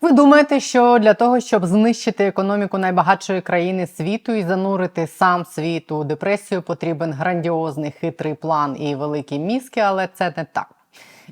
Ви думаєте, що для того, щоб знищити економіку найбагатшої країни світу і занурити сам світ у депресію, потрібен грандіозний хитрий план і великі мізки, але це не так.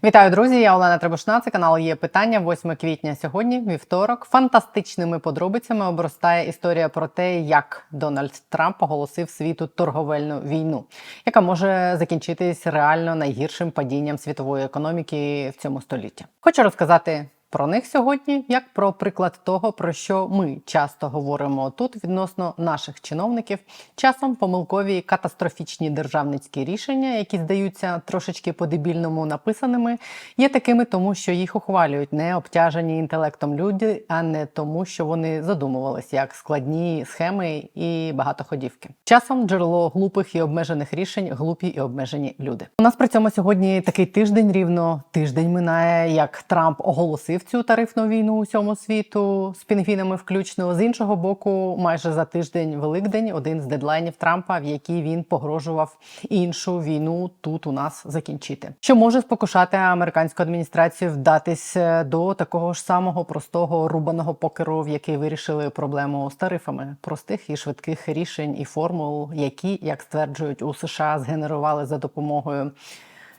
Вітаю, друзі! Я Олена Требушна. Це канал є питання. 8 квітня сьогодні, вівторок. Фантастичними подробицями обростає історія про те, як Дональд Трамп оголосив світу торговельну війну, яка може закінчитись реально найгіршим падінням світової економіки в цьому столітті. Хочу розказати. Про них сьогодні як про приклад того, про що ми часто говоримо тут відносно наших чиновників, часом помилкові катастрофічні державницькі рішення, які здаються трошечки по-дебільному написаними, є такими, тому що їх ухвалюють не обтяжені інтелектом люди, а не тому, що вони задумувалися як складні схеми і багатоходівки. Часом джерело глупих і обмежених рішень глупі і обмежені люди. У нас при цьому сьогодні такий тиждень рівно тиждень минає, як Трамп оголосив цю тарифну війну усьому світу з пінгвінами включно. З іншого боку, майже за тиждень Великдень, один з дедлайнів Трампа, в який він погрожував іншу війну тут у нас закінчити, що може спокушати американську адміністрацію вдатись е, до такого ж самого простого рубаного покеру, в який вирішили проблему з тарифами, простих і швидких рішень і формул, які, як стверджують у США, згенерували за допомогою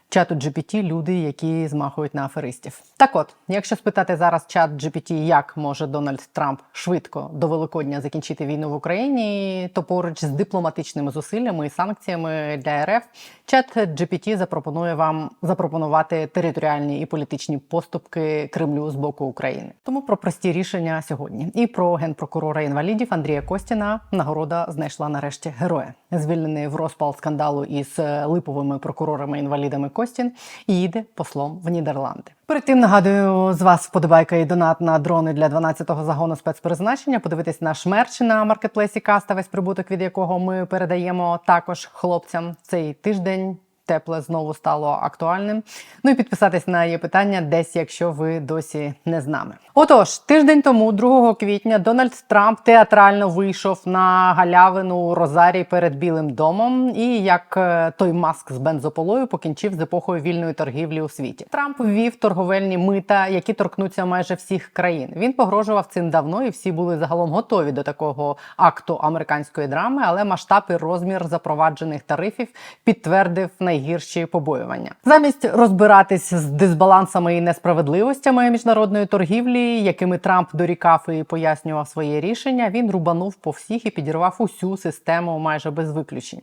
чату GPT люди, які змахують на аферистів. Так от, якщо спитати зараз чат GPT, як може Дональд Трамп швидко до Великодня закінчити війну в Україні, то поруч з дипломатичними зусиллями і санкціями для РФ, чат GPT запропонує вам запропонувати територіальні і політичні поступки Кремлю з боку України. Тому про прості рішення сьогодні і про генпрокурора інвалідів Андрія Костіна нагорода знайшла нарешті героя, звільнений в розпал скандалу із липовими прокурорами-інвалідами Костін їде послом в Нідерланди. Перед тим нагадую з вас вподобайка і донат на дрони для 12-го загону спецпризначення. Подивитись наш мерч на маркетплейсі Каста, весь прибуток від якого ми передаємо також хлопцям цей тиждень. Тепле знову стало актуальним. Ну і підписатись на її питання десь, якщо ви досі не з нами. Отож, тиждень тому, 2 квітня, Дональд Трамп театрально вийшов на галявину Розарій перед Білим домом. І як е, той маск з бензополою покінчив з епохою вільної торгівлі у світі. Трамп ввів торговельні мита, які торкнуться майже всіх країн. Він погрожував цим давно, і всі були загалом готові до такого акту американської драми, але масштаб і розмір запроваджених тарифів підтвердив найгірші побоювання. Замість розбиратись з дисбалансами і несправедливостями міжнародної торгівлі, якими Трамп дорікав і пояснював своє рішення, він рубанув по всіх і підірвав усю систему майже без виключень.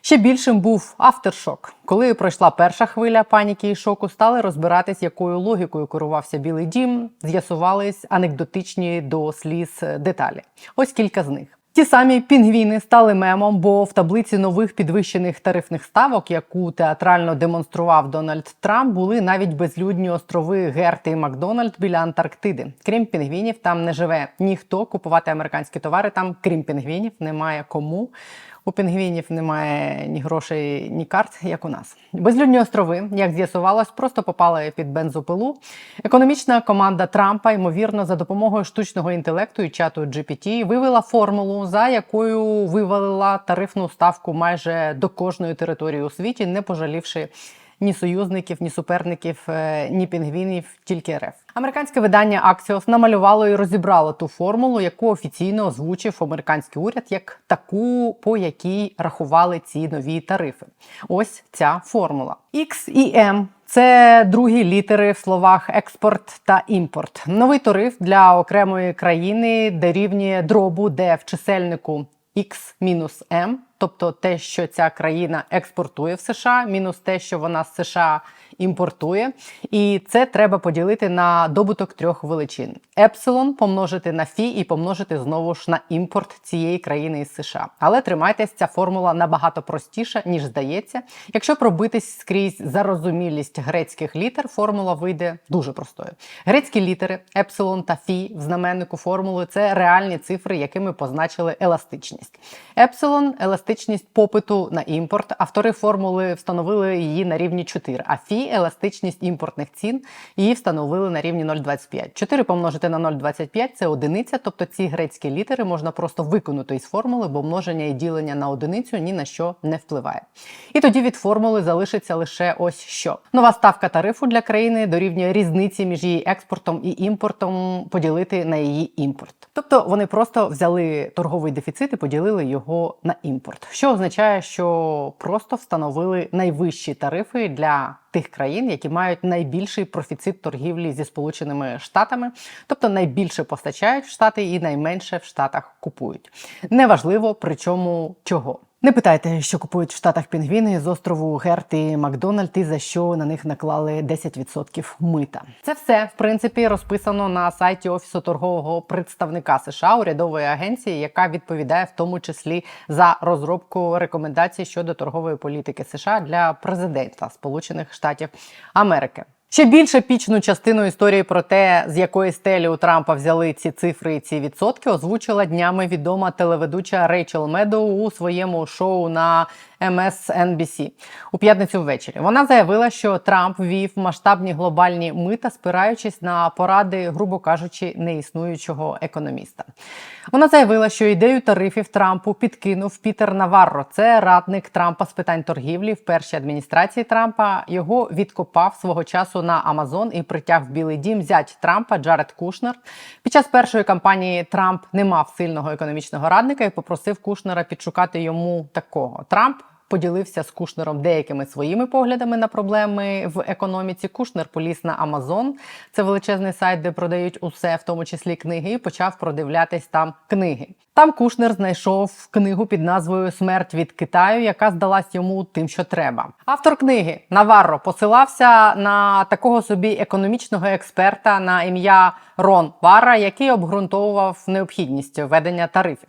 Ще більшим був авторшок. Коли пройшла перша хвиля паніки і шоку, стали розбиратись, якою логікою керувався Білий Дім. З'ясувались анекдотичні до сліз деталі. Ось кілька з них. Ті самі пінгвіни стали мемом, бо в таблиці нових підвищених тарифних ставок, яку театрально демонстрував Дональд Трамп, були навіть безлюдні острови Герти і Макдональд біля Антарктиди. Крім пінгвінів, там не живе ніхто. Купувати американські товари там, крім пінгвінів, немає кому. У пінгвінів немає ні грошей, ні карт, як у нас. Безлюдні острови, як з'ясувалось, просто попали під бензопилу. Економічна команда Трампа, ймовірно, за допомогою штучного інтелекту і чату GPT вивела формулу, за якою вивалила тарифну ставку майже до кожної території у світі, не пожалівши ні союзників, ні суперників, е, ні пінгвінів, тільки РФ. Американське видання Axios намалювало і розібрало ту формулу, яку офіційно озвучив американський уряд, як таку, по якій рахували ці нові тарифи. Ось ця формула. X і M – це другі літери в словах експорт та імпорт. Новий тариф для окремої країни дорівнює дробу, де в чисельнику X мінус M, тобто те, що ця країна експортує в США, мінус те, що вона з США імпортує. І це треба поділити на добуток трьох величин: епсилон помножити на фі і помножити знову ж на імпорт цієї країни із США. Але тримайтесь, ця формула набагато простіша, ніж здається. Якщо пробитись скрізь зарозумілість грецьких літер, формула вийде дуже простою. Грецькі літери епсилон та фі в знаменнику формули це реальні цифри, якими позначили еластичність. Епсилон еластичність попиту на імпорт. Автори формули встановили її на рівні 4, а фі еластичність імпортних цін її встановили на рівні 0,25. 4 помножити на 0,25 – це одиниця, тобто ці грецькі літери можна просто виконати із формули, бо множення і ділення на одиницю ні на що не впливає. І тоді від формули залишиться лише ось що. Нова ставка тарифу для країни дорівнює різниці між її експортом і імпортом поділити на її імпорт. Тобто вони просто взяли торговий дефіцит і поділили його на імпорт, що означає, що просто встановили найвищі тарифи для тих країн, які мають найбільший профіцит торгівлі зі Сполученими Штатами, тобто найбільше постачають в Штати і найменше в Штатах купують. Неважливо при чому чого. Не питайте, що купують в Штатах пінгвіни з острову Герт і Макдональд, і за що на них наклали 10% мита. Це все в принципі розписано на сайті офісу торгового представника США урядової агенції, яка відповідає в тому числі за розробку рекомендацій щодо торгової політики США для президента Сполучених Штатів Америки. Ще більше пічну частину історії про те, з якої стелі у Трампа взяли ці цифри і ці відсотки, озвучила днями відома телеведуча Рейчел Медоу у своєму шоу на MSNBC у п'ятницю ввечері. Вона заявила, що Трамп ввів масштабні глобальні мита, спираючись на поради, грубо кажучи, неіснуючого економіста. Вона заявила, що ідею тарифів Трампу підкинув Пітер Наварро. Це радник Трампа з питань торгівлі в першій адміністрації Трампа. Його відкопав свого часу на Амазон і притяг в Білий Дім зять Трампа Джаред Кушнер. Під час першої кампанії Трамп не мав сильного економічного радника і попросив Кушнера підшукати йому такого. Трамп поділився з Кушнером деякими своїми поглядами на проблеми в економіці. Кушнер поліз на Амазон. Це величезний сайт, де продають усе, в тому числі книги, і почав продивлятись там книги. Там Кушнер знайшов книгу під назвою Смерть від Китаю, яка здалась йому тим, що треба. Автор книги Наварро посилався на такого собі економічного експерта на ім'я Рон Вара, який обґрунтовував необхідність введення тарифів.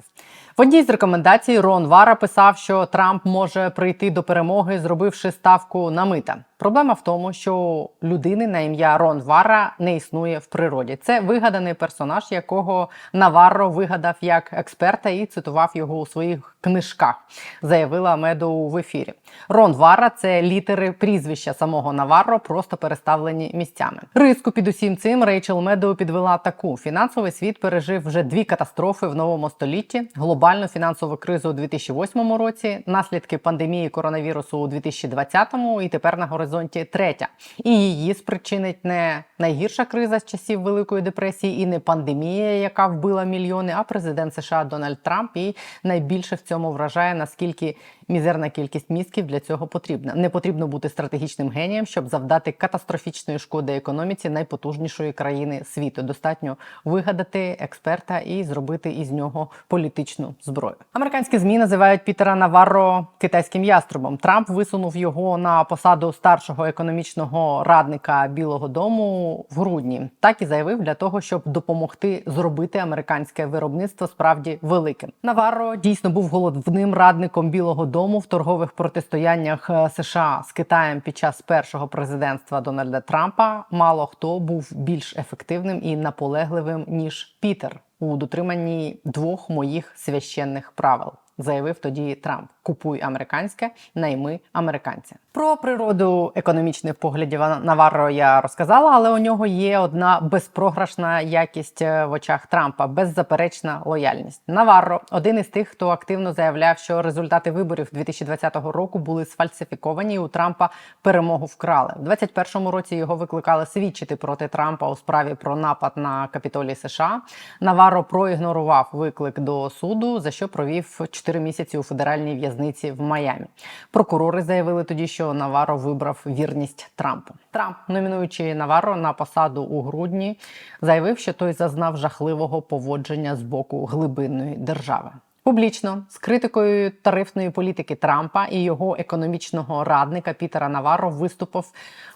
В одній з рекомендацій Рон Вара писав, що Трамп може прийти до перемоги, зробивши ставку на мита. Проблема в тому, що людини на ім'я Рон Вара не існує в природі. Це вигаданий персонаж, якого Наварро вигадав як експерта і цитував його у своїх книжках, заявила Медоу в ефірі. Рон Вара це літери прізвища самого Наварро, просто переставлені місцями. Риску під усім цим Рейчел Медоу підвела таку: фінансовий світ пережив вже дві катастрофи в новому столітті: глобальну фінансову кризу у 2008 році, наслідки пандемії коронавірусу у 2020 і тепер на горизонті третя. І її спричинить не найгірша криза з часів Великої депресії і не пандемія, яка вбила мільйони, а президент США Дональд Трамп. І найбільше в цьому вражає наскільки мізерна кількість мізків для цього потрібна. Не потрібно бути стратегічним генієм, щоб завдати катастрофічної шкоди економіці найпотужнішої країни світу. Достатньо вигадати експерта і зробити із нього політичну зброю. Американські змі називають Пітера Наварро китайським яструбом. Трамп висунув його на посаду старшого економічного радника Білого Дому в грудні. Так і заявив для того, щоб допомогти зробити американське виробництво справді великим. Наварро дійсно був головним радником Білого Дому дому в торгових протистояннях е, США з Китаєм під час першого президентства Дональда Трампа мало хто був більш ефективним і наполегливим ніж Пітер у дотриманні двох моїх священних правил. Заявив тоді Трамп: Купуй американське, найми американця. Про природу економічних поглядів Наварро я розказала, але у нього є одна безпрограшна якість е, в очах Трампа, беззаперечна лояльність. Наварро один із тих, хто активно заявляв, що результати виборів 2020 року були сфальсифіковані. і У Трампа перемогу вкрали У 2021 році. Його викликали свідчити проти Трампа у справі про напад на капітолій США. Наварро проігнорував виклик до суду, за що провів 4 місяці у федеральній в'язниці в Майамі. Прокурори заявили тоді, що Наваро вибрав вірність Трампу. Трамп, номінуючи Наваро на посаду у грудні, заявив, що той зазнав жахливого поводження з боку глибинної держави. Публічно з критикою тарифної політики Трампа і його економічного радника Пітера Наваро виступив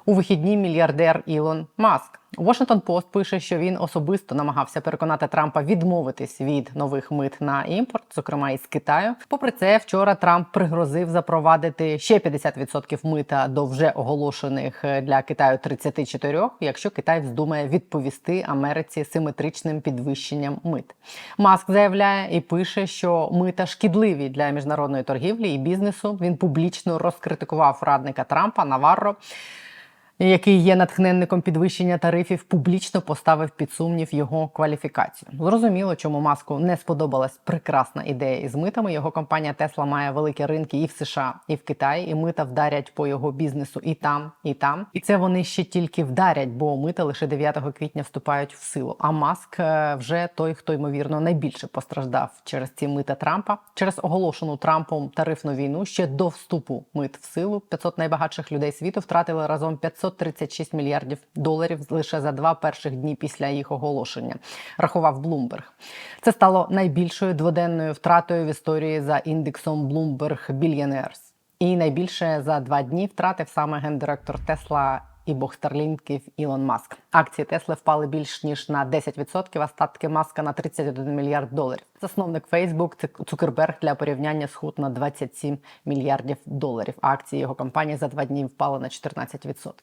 у вихідні мільярдер Ілон Маск. Washington Post пише, що він особисто намагався переконати Трампа відмовитись від нових мит на імпорт, зокрема із Китаю. Попри це, вчора Трамп пригрозив запровадити ще 50% мита до вже оголошених для Китаю 34, якщо Китай вздумає відповісти Америці симетричним підвищенням мит. Маск заявляє і пише, що мита шкідливі для міжнародної торгівлі і бізнесу. Він публічно розкритикував радника Трампа Наварро який є натхненником підвищення тарифів, публічно поставив під сумнів його кваліфікацію. Зрозуміло, чому маску не сподобалась прекрасна ідея із митами. Його компанія Тесла має великі ринки і в США, і в Китаї, і мита вдарять по його бізнесу і там, і там. І це вони ще тільки вдарять, бо мита лише 9 квітня вступають в силу. А маск е, вже той, хто ймовірно найбільше постраждав через ці мита Трампа, через оголошену Трампом тарифну війну ще до вступу мит в силу. 500 найбагатших людей світу втратили разом 536 мільярдів доларів лише за два перших дні після їх оголошення. Рахував Блумберг. Це стало найбільшою дводенною втратою в історії за індексом Bloomberg Billionaires. І найбільше за два дні втратив саме гендиректор Тесла і бог старлінків Ілон Маск. Акції Тесли впали більш ніж на 10%, а статки Маска на 31 мільярд доларів. Засновник Facebook Цукерберг для порівняння схуд на 27 мільярдів доларів. Акції його компанії за два дні впали на 14%.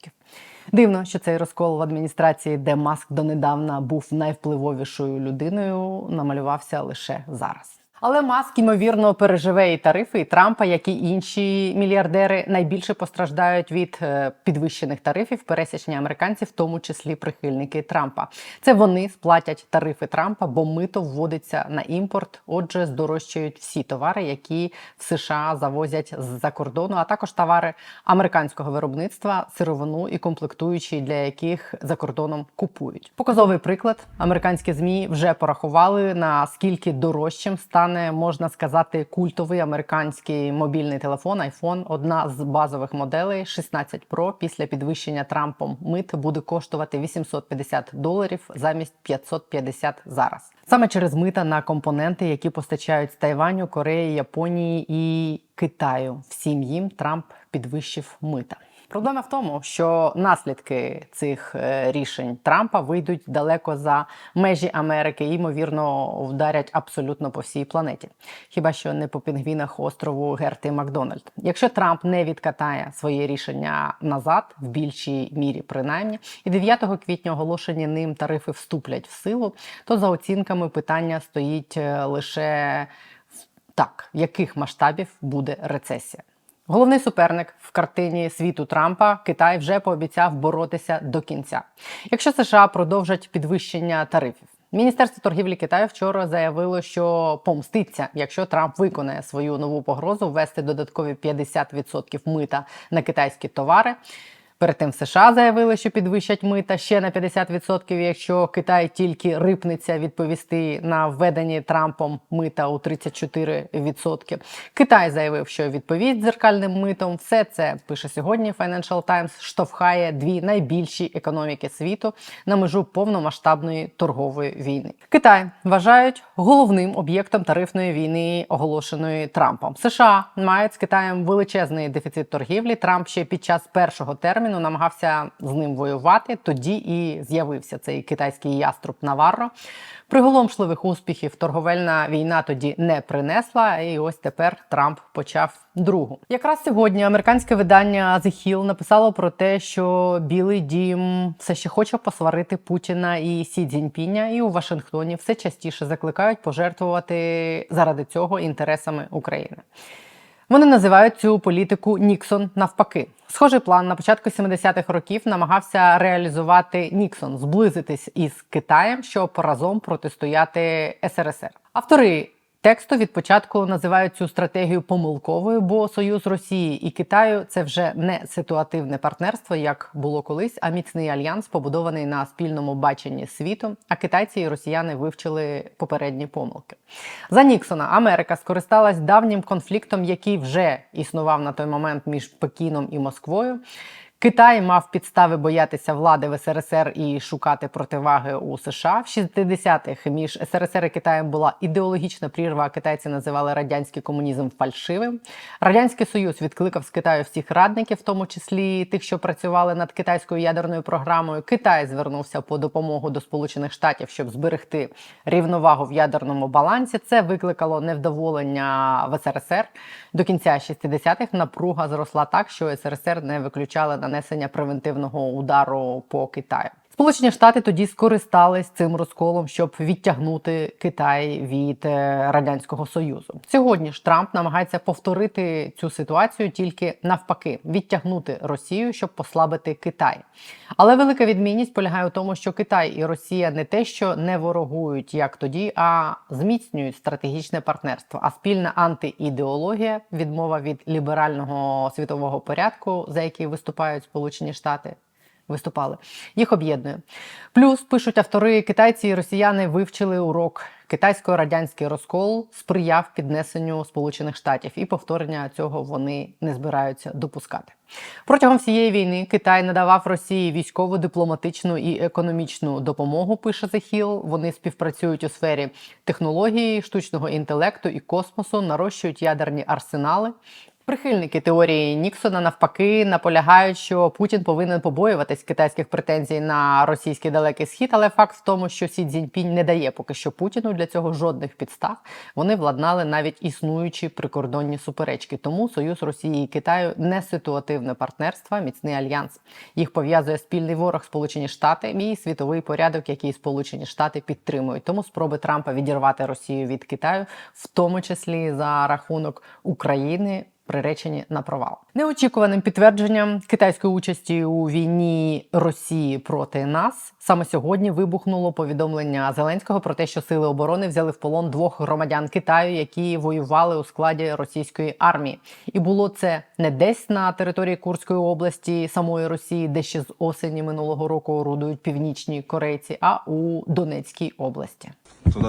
Дивно, що цей розкол в адміністрації, де Маск донедавна був найвпливовішою людиною, намалювався лише зараз. Але Маск, ймовірно, переживе і тарифи, і Трампа, як і інші мільярдери, найбільше постраждають від е, підвищених тарифів пересічні американці, в тому числі прихильники Трампа. Це вони сплатять тарифи Трампа, бо мито вводиться на імпорт. Отже, здорожчають всі товари, які в США завозять з-за кордону, а також товари американського виробництва, сировину і комплектуючі, для яких за кордоном купують. Показовий приклад: американські змі вже порахували наскільки дорожчим стане стане, можна сказати, культовий американський мобільний телефон iPhone. Одна з базових моделей 16 Pro після підвищення Трампом мит буде коштувати 850 доларів замість 550 зараз. Саме через мита на компоненти, які постачають з Тайваню, Кореї, Японії і Китаю. Всім їм Трамп підвищив мита. Проблема в тому, що наслідки цих е, рішень Трампа вийдуть далеко за межі Америки і ймовірно вдарять абсолютно по всій планеті. Хіба що не по пінгвінах острову Герти Макдональд. Якщо Трамп не відкатає своє рішення назад, в більшій мірі принаймні, і 9 квітня оголошені ним тарифи вступлять в силу, то за оцінками питання стоїть е, лише так, яких масштабів буде рецесія. Головний суперник в картині світу Трампа Китай вже пообіцяв боротися до кінця, якщо США продовжать підвищення тарифів. Міністерство торгівлі Китаю вчора заявило, що помститься, якщо Трамп виконає свою нову погрозу ввести додаткові 50% мита на китайські товари. Перед тим США заявили, що підвищать мита ще на 50%, якщо Китай тільки рипнеться відповісти на введені Трампом мита у 34%. Китай заявив, що відповість дзеркальним митом. Все це пише сьогодні. Financial Times штовхає дві найбільші економіки світу на межу повномасштабної торгової війни. Китай вважають головним об'єктом тарифної війни, оголошеної Трампом. США мають з Китаєм величезний дефіцит торгівлі. Трамп ще під час першого терміну терміну намагався з ним воювати. Тоді і з'явився цей китайський яструб Наварро. Приголомшливих успіхів торговельна війна тоді не принесла, і ось тепер Трамп почав другу. Якраз сьогодні американське видання The Hill написало про те, що Білий Дім все ще хоче посварити Путіна і Сі Цзіньпіня, і у Вашингтоні все частіше закликають пожертвувати заради цього інтересами України. Вони називають цю політику Ніксон навпаки. Схожий план на початку 70-х років намагався реалізувати Ніксон, зблизитись із Китаєм, щоб разом протистояти СРСР. Автори Тексту від початку називають цю стратегію помилковою, бо союз Росії і Китаю це вже не ситуативне партнерство, як було колись, а міцний альянс, побудований на спільному баченні світу. А китайці і росіяни вивчили попередні помилки. За Ніксона Америка скористалась давнім конфліктом, який вже існував на той момент між Пекіном і Москвою. Китай мав підстави боятися влади в СРСР і шукати противаги у США. В 60-х між СРСР і Китаєм була ідеологічна прірва. Китайці називали радянський комунізм фальшивим. Радянський Союз відкликав з Китаю всіх радників, в тому числі тих, що працювали над китайською ядерною програмою. Китай звернувся по допомогу до Сполучених Штатів, щоб зберегти рівновагу в ядерному балансі. Це викликало невдоволення в СРСР. До кінця 60-х напруга зросла так, що СРСР не виключали на нанесення превентивного удару по Китаю. Сполучені Штати тоді скористались цим розколом, щоб відтягнути Китай від е, радянського союзу. Сьогодні ж Трамп намагається повторити цю ситуацію тільки навпаки, відтягнути Росію, щоб послабити Китай. Але велика відмінність полягає у тому, що Китай і Росія не те, що не ворогують як тоді, а зміцнюють стратегічне партнерство. А спільна антиідеологія, відмова від ліберального світового порядку, за який виступають Сполучені Штати. Виступали їх об'єднує. Плюс пишуть автори, китайці і росіяни вивчили урок. Китайсько-радянський розкол сприяв піднесенню Сполучених Штатів, і повторення цього вони не збираються допускати. Протягом всієї війни Китай надавав Росії військову, дипломатичну і економічну допомогу. Пише The Hill. Вони співпрацюють у сфері технології, штучного інтелекту і космосу, нарощують ядерні арсенали. Прихильники теорії Ніксона навпаки наполягають, що Путін повинен побоюватись китайських претензій на російський далекий схід, але факт в тому, що Сі Цзіньпінь не дає поки що Путіну для цього жодних підстав. Вони владнали навіть існуючі прикордонні суперечки. Тому союз Росії і Китаю не ситуативне партнерство, а міцний альянс. Їх пов'язує спільний ворог Сполучені Штати і світовий порядок, який Сполучені Штати підтримують. Тому спроби Трампа відірвати Росію від Китаю, в тому числі за рахунок України приречені на провал. Неочікуваним підтвердженням китайської участі у війні Росії проти нас саме сьогодні вибухнуло повідомлення Зеленського про те, що сили оборони взяли в полон двох громадян Китаю, які воювали у складі російської армії. І було це не десь на території Курської області самої Росії, де ще з осені минулого року орудують північні корейці, а у Донецькій області. 走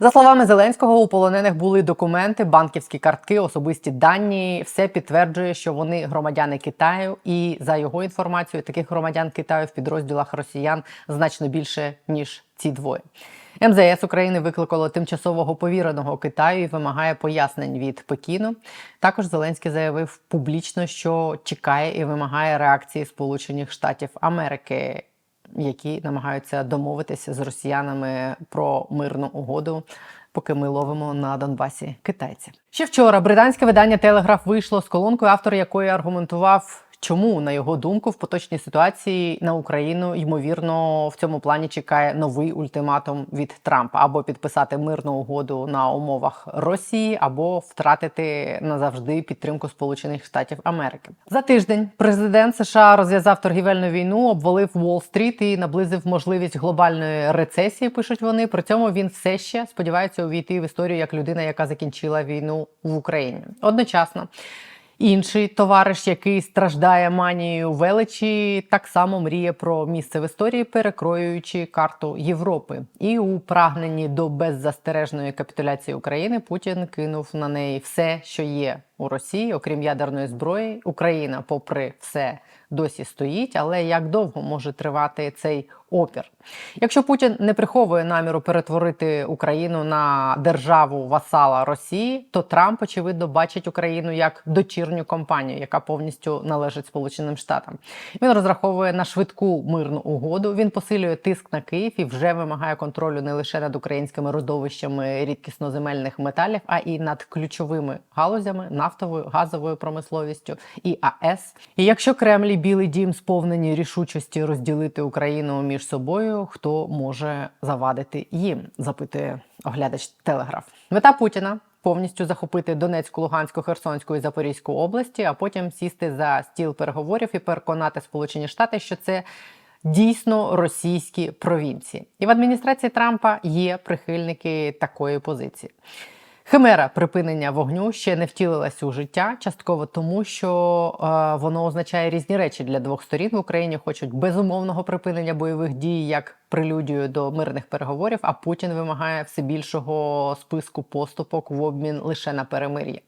за словами Зеленського, у полонених були документи, банківські картки, особисті дані. Все підтверджує, що вони громадяни Китаю, і за його інформацією, таких громадян Китаю в підрозділах росіян значно більше ніж ці двоє. МЗС України викликало тимчасового повіреного Китаю і вимагає пояснень від Пекіну. Також Зеленський заявив публічно, що чекає і вимагає реакції Сполучених Штатів Америки які намагаються домовитися з росіянами про мирну угоду. Поки ми ловимо на Донбасі китайців. Ще вчора британське видання Телеграф вийшло з колонкою, автор якої аргументував, чому, на його думку, в поточній ситуації на Україну ймовірно в цьому плані чекає новий ультиматум від Трампа або підписати мирну угоду на умовах Росії, або втратити назавжди підтримку Сполучених Штатів Америки. За тиждень президент США розв'язав торгівельну війну, обвалив Уолл-стріт і наблизив можливість глобальної рецесії. Пишуть вони. При цьому він все ще сподівається увійти в історію як людина, яка закінчила війну в Україні. Одночасно. Інший товариш, який страждає манією величі, так само мріє про місце в історії, перекроюючи карту Європи. І у прагненні до беззастережної капітуляції України Путін кинув на неї все, що є у Росії, окрім ядерної зброї. Україна, попри все, досі стоїть. Але як довго може тривати цей опір? Якщо Путін не приховує наміру перетворити Україну на державу васала Росії, то Трамп очевидно бачить Україну як дочірню компанію, яка повністю належить Сполученим Штатам. Він розраховує на швидку мирну угоду. Він посилює тиск на Київ і вже вимагає контролю не лише над українськими родовищами рідкісноземельних металів, а і над ключовими галузями нафтовою газовою промисловістю і АЕС. І якщо Кремль і Білий Дім сповнені рішучості розділити Україну між собою, хто може завадити їм? запитує оглядач Телеграф. Мета Путіна. Повністю захопити Донецьку, Луганську, Херсонську і Запорізьку області, а потім сісти за стіл переговорів і переконати Сполучені Штати, що це дійсно російські провінції. І в адміністрації Трампа є прихильники такої позиції. Химера припинення вогню ще не втілилась у життя, частково тому, що е, воно означає різні речі для двох сторін в Україні. Хочуть безумовного припинення бойових дій як прелюдію до мирних переговорів. А Путін вимагає все більшого списку поступок в обмін лише на перемир'я.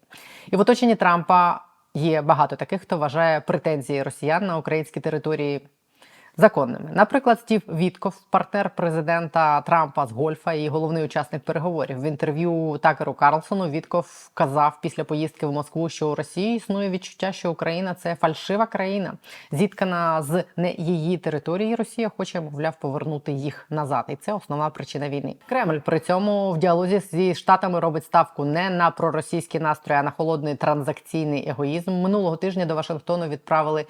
І в оточенні Трампа є багато таких, хто вважає претензії росіян на українські території законними. Наприклад, Стів Вітков, партнер президента Трампа з гольфа і головний учасник переговорів. В інтерв'ю Такеру Карлсону Вітков казав після поїздки в Москву, що у Росії існує відчуття, що Україна це фальшива країна, зіткана з не її території. Росія хоче, мовляв, повернути їх назад, і це основна причина війни. Кремль при цьому в діалозі зі штатами робить ставку не на проросійські настрої, а на холодний транзакційний егоїзм. Минулого тижня до Вашингтону відправили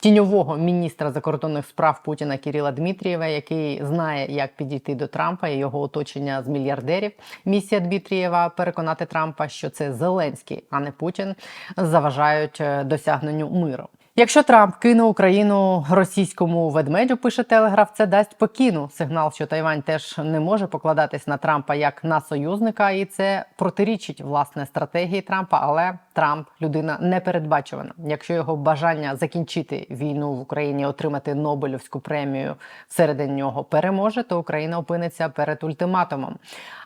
тіньового міністра закордонних справ Путіна Кіріла Дмитрієва, який знає, як підійти до Трампа і його оточення з мільярдерів. Місія Дмитрієва переконати Трампа, що це Зеленський, а не Путін, заважають е, досягненню миру. Якщо Трамп кине Україну російському ведмедю, пише Телеграф, це дасть покіну сигнал, що Тайвань теж не може покладатись на Трампа як на союзника, і це протирічить власне стратегії Трампа. Але Трамп людина непередбачувана. Якщо його бажання закінчити війну в Україні, отримати Нобелівську премію всередині нього переможе, то Україна опиниться перед ультиматумом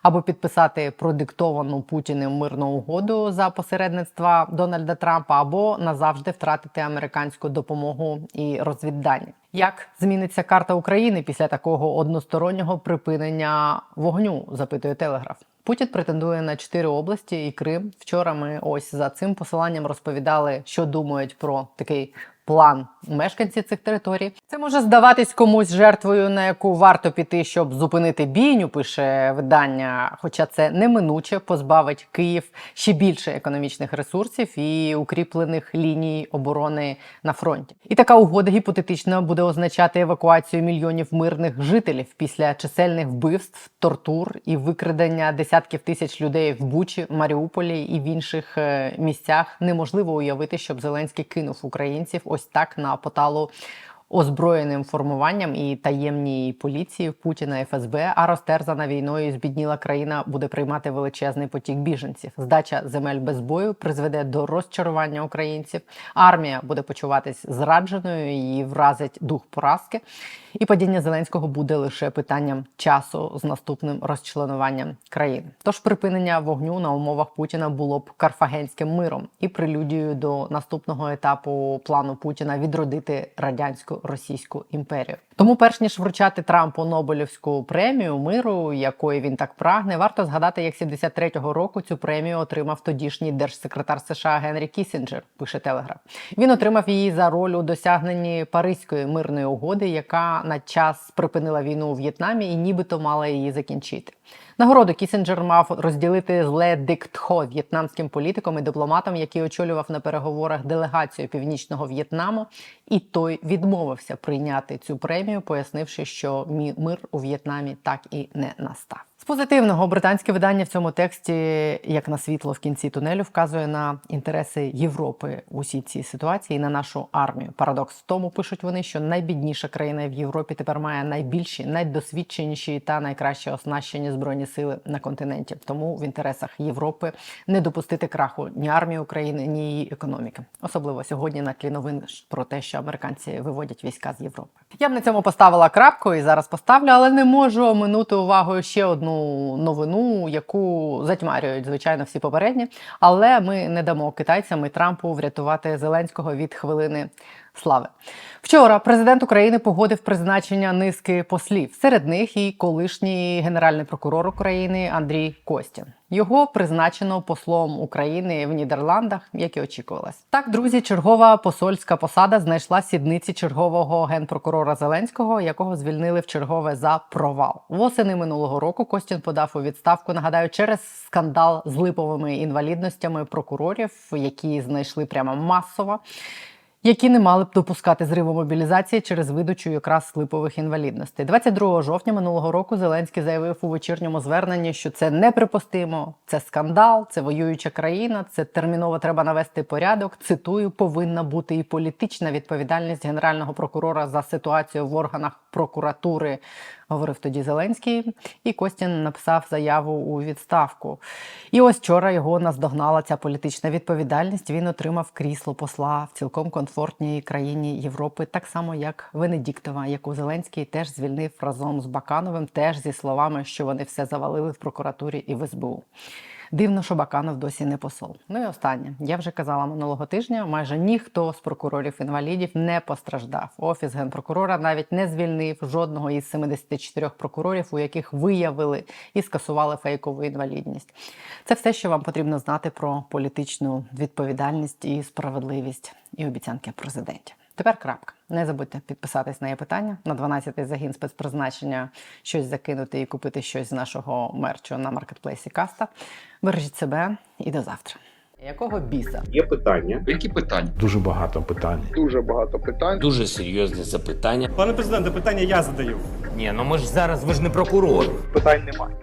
або підписати продиктовану Путіним мирну угоду за посередництва Дональда Трампа, або назавжди втратити американську допомогу і розвіддання. Як зміниться карта України після такого одностороннього припинення вогню? запитує Телеграф. Путін претендує на чотири області і Крим. Вчора ми ось за цим посиланням розповідали, що думають про такий план мешканці цих територій. Це може здаватись комусь жертвою, на яку варто піти, щоб зупинити бійню, пише видання. Хоча це неминуче позбавить Київ ще більше економічних ресурсів і укріплених ліній оборони на фронті. І така угода гіпотетично буде означати евакуацію мільйонів мирних жителів після чисельних вбивств, тортур і викрадення десятків тисяч людей в Бучі, Маріуполі і в інших е, місцях. Неможливо уявити, щоб Зеленський кинув українців ось так на поталу озброєним формуванням і таємній поліції Путіна ФСБ, а розтерзана війною збідніла країна буде приймати величезний потік біженців. Здача земель без бою призведе до розчарування українців. Армія буде почуватись зрадженою, її вразить дух поразки. І падіння Зеленського буде лише питанням часу з наступним розчленуванням країни. Тож припинення вогню на умовах Путіна було б карфагенським миром і прелюдією до наступного етапу плану Путіна відродити радянську російську імперію. Тому, перш ніж вручати Трампу Нобелівську премію миру, якої він так прагне, варто згадати, як 73-го року цю премію отримав тодішній держсекретар США Генрі Кісінджер. Пише Телеграф. Він отримав її за роль у досягненні Паризької мирної угоди, яка на час припинила війну у В'єтнамі і нібито мала її закінчити. Нагороду Кісінджер мав розділити з Ле в'єтнамським політиком і дипломатом, який очолював на переговорах делегацію північного В'єтнаму, і той відмовився прийняти цю премію, пояснивши, що мир у В'єтнамі так і не настав. Позитивного британське видання в цьому тексті, як на світло в кінці тунелю, вказує на інтереси Європи у усій цій ситуації і на нашу армію. Парадокс в тому пишуть вони, що найбідніша країна в Європі тепер має найбільші, найдосвідченіші та найкраще оснащені збройні сили на континенті. Тому в інтересах Європи не допустити краху ні армії України, ні її економіки, особливо сьогодні на тлі новин про те, що американці виводять війська з Європи. Я б на цьому поставила крапку і зараз поставлю, але не можу оминути увагою ще одну новину, яку затьмарюють звичайно всі попередні. Але ми не дамо китайцям і Трампу врятувати Зеленського від хвилини слави. Вчора президент України погодив призначення низки послів. Серед них і колишній генеральний прокурор України Андрій Костін. Його призначено послом України в Нідерландах, як і очікувалось. Так, друзі, чергова посольська посада знайшла сідниці чергового генпрокурора Зеленського, якого звільнили в чергове за провал. Восени минулого року Костін подав у відставку. Нагадаю, через скандал з липовими інвалідностями прокурорів, які знайшли прямо масово які не мали б допускати зриву мобілізації через видачу якраз липових інвалідностей. 22 жовтня минулого року Зеленський заявив у вечірньому зверненні, що це неприпустимо, це скандал, це воююча країна, це терміново треба навести порядок. Цитую, повинна бути і політична відповідальність генерального прокурора за ситуацію в органах прокуратури. Говорив тоді Зеленський, і Костін написав заяву у відставку. І ось вчора його наздогнала ця політична відповідальність. Він отримав крісло посла в цілком комфортній країні Європи, так само як Венедіктова, яку Зеленський теж звільнив разом з Бакановим, теж зі словами, що вони все завалили в прокуратурі і в СБУ. Дивно, що Баканов досі не посол. Ну і останнє. Я вже казала минулого тижня. Майже ніхто з прокурорів інвалідів не постраждав. Офіс генпрокурора навіть не звільнив жодного із 74 прокурорів, у яких виявили і скасували фейкову інвалідність. Це все, що вам потрібно знати про політичну відповідальність і справедливість і обіцянки президентів. Тепер крапка. Не забудьте підписатись на є питання на 12-й загін спецпризначення, щось закинути і купити щось з нашого мерчу на маркетплейсі Каста. Бережіть себе і до завтра. Якого біса? Є питання. Які питання? Дуже багато питань. Дуже багато питань. Дуже серйозне запитання. Пане президенте, питання я задаю. Ні, ну ми ж зараз ви ж не прокурор. Питань немає.